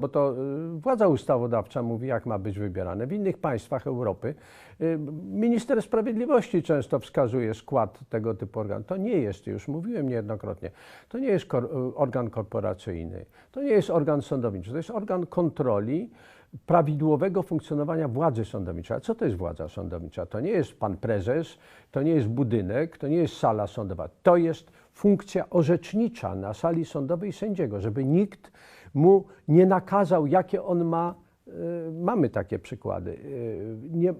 Bo to y, władza ustawodawcza mówi, jak ma być wybierane. W innych państwach Europy y, minister sprawiedliwości często wskazuje skład tego typu organu. To nie jest, już mówiłem niejednokrotnie, to nie jest y, organ korporacyjny, to nie jest organ sądowniczy, to jest organ kontroli prawidłowego funkcjonowania władzy sądowniczej. A co to jest władza sądownicza? To nie jest pan prezes, to nie jest budynek, to nie jest sala sądowa. To jest funkcja orzecznicza na sali sądowej sędziego, żeby nikt mu nie nakazał, jakie on ma. y, Mamy takie przykłady. y, Nie,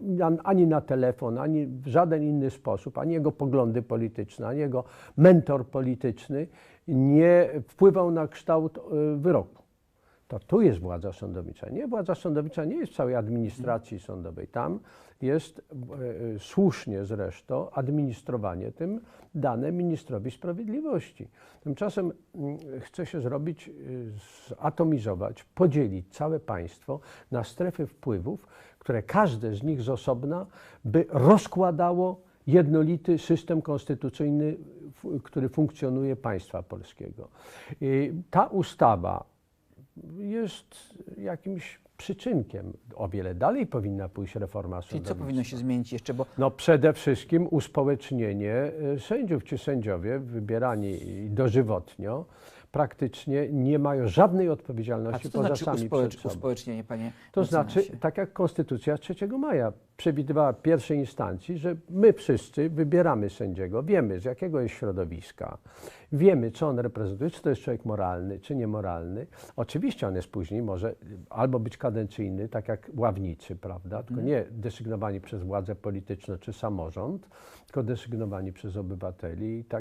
ani na telefon, ani w żaden inny sposób, ani jego poglądy polityczne, ani jego mentor polityczny nie wpływał na kształt y, wyroku. To tu jest władza sądownicza. Nie, władza sądownicza nie jest w całej administracji sądowej. Tam jest e, e, słusznie zresztą administrowanie tym dane ministrowi sprawiedliwości. Tymczasem mm, chce się zrobić, y, zatomizować, podzielić całe państwo na strefy wpływów, które każde z nich z osobna by rozkładało jednolity system konstytucyjny, który funkcjonuje państwa polskiego. I ta ustawa jest jakimś przyczynkiem. O wiele dalej powinna pójść reforma Czyli co powinno się zmienić jeszcze? Bo No przede wszystkim uspołecznienie y, sędziów. Ci sędziowie wybierani dożywotnio praktycznie nie mają żadnej a odpowiedzialności co to poza znaczy sami uspołecz- przed sobą. uspołecznienie, panie To znaczy, tak jak Konstytucja 3 maja przewidywała pierwszej instancji, że my wszyscy wybieramy sędziego, wiemy z jakiego jest środowiska, wiemy co on reprezentuje, czy to jest człowiek moralny, czy niemoralny. Oczywiście on jest później, może albo być kadencyjny, tak jak ławnicy, prawda, tylko nie desygnowani przez władzę polityczną czy samorząd, tylko desygnowani przez obywateli. i Tak